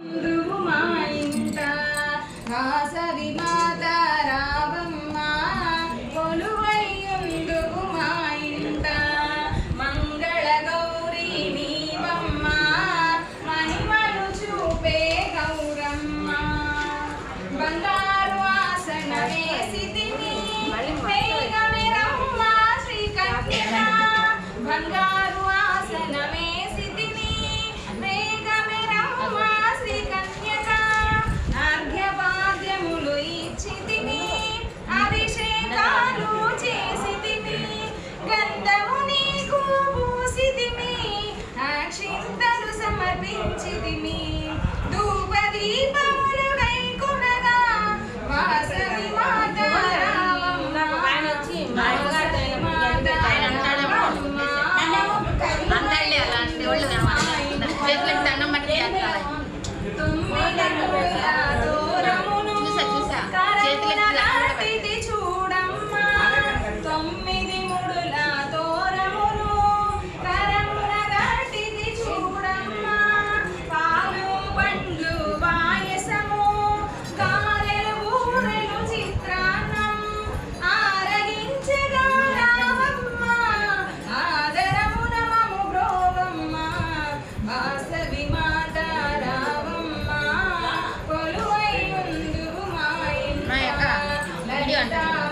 మా ఇంట వాసవి మా Chidi Mi, Du കണ്ടിട്ടില്ല